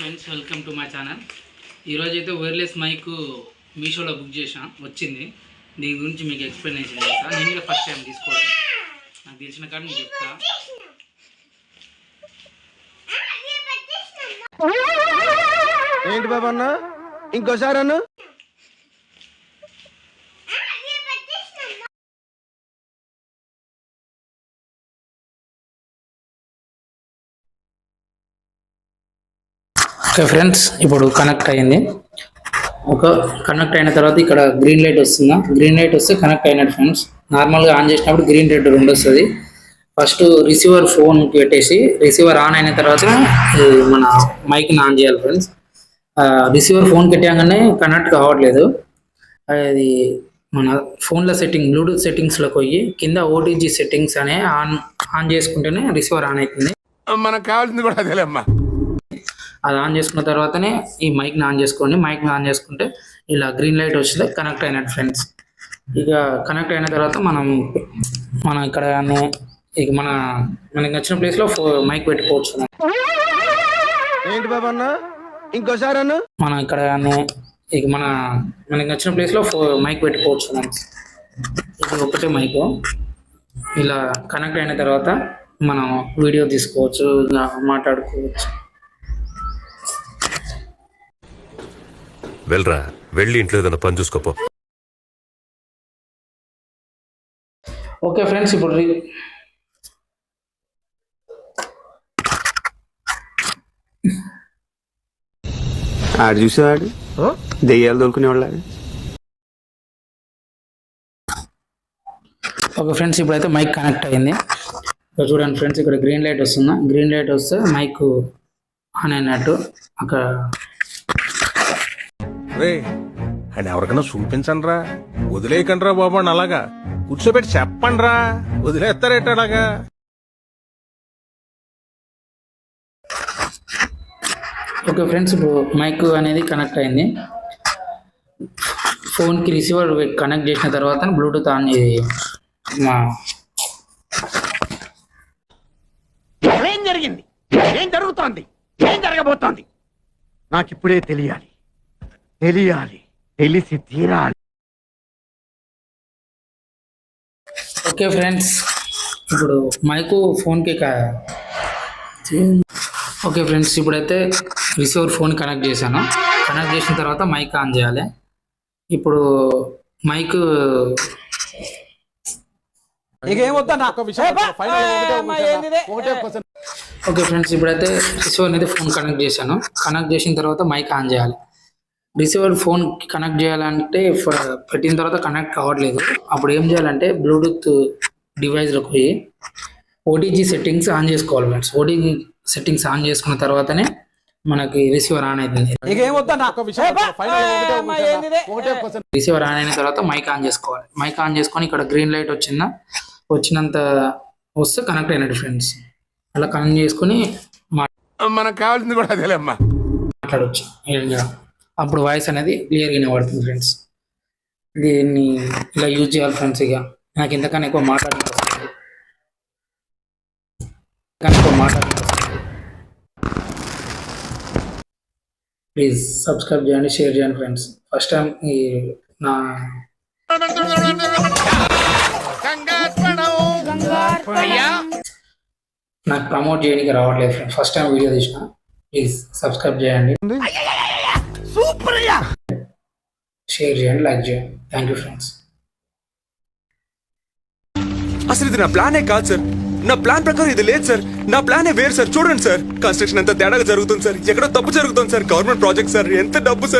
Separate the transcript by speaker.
Speaker 1: Friends welcome to my channel ఈరోజు అయితే wireless mic మీషోలో బుక్ చేసిన వచ్చింది. దీని గురించి మీకు ఎక్స్ప్లెనేషన్ చేస్తాను నేను కూడా ఫస్ట్ టైం తీసుకోవడం. నాకు తెలిసిన కాడ మీకు చెప్తా.
Speaker 2: ఏంటి బాబు అన్న? ఇంకోసారి అన్న?
Speaker 1: ఓకే ఫ్రెండ్స్ ఇప్పుడు కనెక్ట్ అయింది. ఒక కనెక్ట్ అయిన తర్వాత ఇక్కడ గ్రీన్ లైట్ వస్తుందా? గ్రీన్ లైట్ వస్తే కనెక్ట్ అయినట్టు ఫ్రెండ్స్. నార్మల్గా ఆన్ చేసినప్పుడు గ్రీన్ రెడ్ రెండు వస్తుంది ఫస్ట్ రిసీవర్ ఫోన్ పెట్టేసి రిసీవర్ ఆన్ అయిన తర్వాత మన మైక్ని ఆన్ చేయాలి ఫ్రెండ్స్. రిసీవర్ ఫోన్ పెట్టాగానే కనెక్ట్ కావట్లేదు. అది మన ఫోన్లో సెట్టింగ్ బ్లూటూత్ సెట్టింగ్స్లోకి పోయి కింద ఓటీజీ సెట్టింగ్స్ అనే ఆన్ ఆన్ చేసుకుంటేనే రిసీవర్ ఆన్ అవుతుంది.
Speaker 2: మనకు కావాల్సింది కూడా అదేలేమ్మా
Speaker 1: అది ఆన్ చేసుకున్న తర్వాతనే ఈ మైక్ని ఆన్ చేసుకోండి. మైక్ని ఆన్ చేసుకుంటే ఇలా గ్రీన్ లైట్ వస్తుంది. కనెక్ట్ అయినట్టు ఫ్రెండ్స్ ఇక కనెక్ట్ అయిన తర్వాత మనం మనం ఇక్కడ ఇక మన మనకి నచ్చిన ప్లేస్లో ఫో మైక్ పెట్టుకోవచ్చు
Speaker 2: ఏంటి బాబు అన్న? ఇంకోసారి అన్న?
Speaker 1: మనం ఇక్కడ ఇక మన మనకి నచ్చిన ప్లేస్లో ఫో మైక్ పెట్టుకోవచ్చు ఇది ఒకటే మైక్ ఇలా కనెక్ట్ అయిన తర్వాత మనం వీడియో తీసుకోవచ్చు మాట్లాడుకోవచ్చు.
Speaker 3: వెళ్ళరా వెళ్ళి ఇంట్లో ఏదైనా పని చూసుకోపో.
Speaker 1: ఓకే ఫ్రెండ్స్ ఇప్పుడు రి-
Speaker 4: ఆడు చూసేవాడు దెయ్యాలు దొరుకునేవాళ్ళ
Speaker 1: ఓకే ఫ్రెండ్స్ ఇప్పుడైతే మైక్ కనెక్ట్ అయింది. చూడండి ఫ్రెండ్స్ ఇక్కడ గ్రీన్ లైట్ వస్తుందా? గ్రీన్ లైట్ వస్తే మైక్ ఆన్ అయినట్టు. అక్కడ
Speaker 5: రే అని ఎవరికైనా చూపించండి రా వదిలేయకండి రా బాబు అని అలాగా. కూర్చోబెట్టి చెప్పండి రా వదిలేస్తారేట అలాగా?
Speaker 1: ఓకే ఫ్రెండ్స్ ఇప్పుడు మైక్ అనేది కనెక్ట్ అయింది. ఫోన్కి రిసీవర్ కనెక్ట్ చేసిన తర్వాత బ్లూటూత్ ఆన్ మా
Speaker 6: ఏం జరిగింది? ఏం జరుగుతోంది? ఏం జరగబోతోంది? నాకిప్పుడే తెలియాలి. తెలియాలి. తెలిసి తీరాలి.
Speaker 1: ఓకే ఫ్రెండ్స్ ఇప్పుడు మైకు ఫోన్కి క- ఓకే ఫ్రెండ్స్ ఇప్పుడైతే రిసీవర్ ఫోన్ కనెక్ట్ చేశాను. కనెక్ట్ చేసిన తర్వాత మైక్ ఆన్ చేయాలి. ఇప్పుడు మైక్ ఓకే ఫ్రెండ్స్ ఇప్పుడైతే రిసీవర్ అనేది ఫోన్ కనెక్ట్ చేశాను. కనెక్ట్ చేసిన తర్వాత మైక్ ఆన్ చేయాలి. రిసీవర్ ఫోన్ కనెక్ట్ చేయాలంటే పెట్టిన తర్వాత కనెక్ట్ కావట్లేదు. అప్పుడు ఏం చేయాలంటే బ్లూటూత్ డివైస్లోకి పోయి ఓటీజీ సెట్టింగ్స్ ఆన్ చేసుకోవాలి ఫ్రెండ్స్. ఓటీజీ సెట్టింగ్స్ ఆన్ చేసుకున్న తర్వాతనే మనకి రిసీవర్ ఆన్ అవుతుంది రిసీవర్ ఆన్ అయిన తర్వాత మైక్ ఆన్ చేసుకోవాలి. మైక్ ఆన్ చేసుకొని ఇక్కడ గ్రీన్ లైట్ వచ్చిందా? వచ్చినంత వస్తే కనెక్ట్ అయినట్టు ఫ్రెండ్స్. అలా కనెక్ట్ చేసుకొని
Speaker 2: మనకు కావాల్సింది కూడా అదేలేమ్మా
Speaker 1: మాట్లాడవచ్చు అప్పుడు వాయిస్ అనేది క్లియర్గా వినబడుతుంది ఫ్రెండ్స్ దీన్ని ఇలా యూజ్ చేయాలి ఫ్రెండ్స్ ఇక. నాకు ఇంతకన్నా ఎక్కువ మాట్లాడడానికి వస్తుంది కానీ ఎక్కువ మాట్లాడడానికి వస్తుంది ప్లీజ్ సబ్స్క్రైబ్ చేయండి షేర్ చేయండి ఫ్రెండ్స్ ఫస్ట్ టైం ఈ నా నాకు ప్రమోట్ చేయడానికి రావట్లేదు ఫ్రెండ్స్ ఫస్ట్ టైం వీడియో తీసిన. ప్లీజ్ సబ్స్క్రైబ్ చేయండి. షేర్ చేయండి లైక్ చేయండి థ్యాంక్ యూ ఫ్రెండ్స్
Speaker 7: అసలు ఇది నా ప్లానే కాదు సార్ నా ప్లాన్ ప్రకారం ఇది లేదు సార్ నా ప్లానే వేరు సార్ చూడండి సార్ కన్స్ట్రక్షన్ అంతా తేడాగా జరుగుతుంది సార్ ఎక్కడో తప్పు జరుగుతుంది సార్ గవర్నమెంట్ ప్రాజెక్ట్ సార్ ఎంత డబ్బు సార్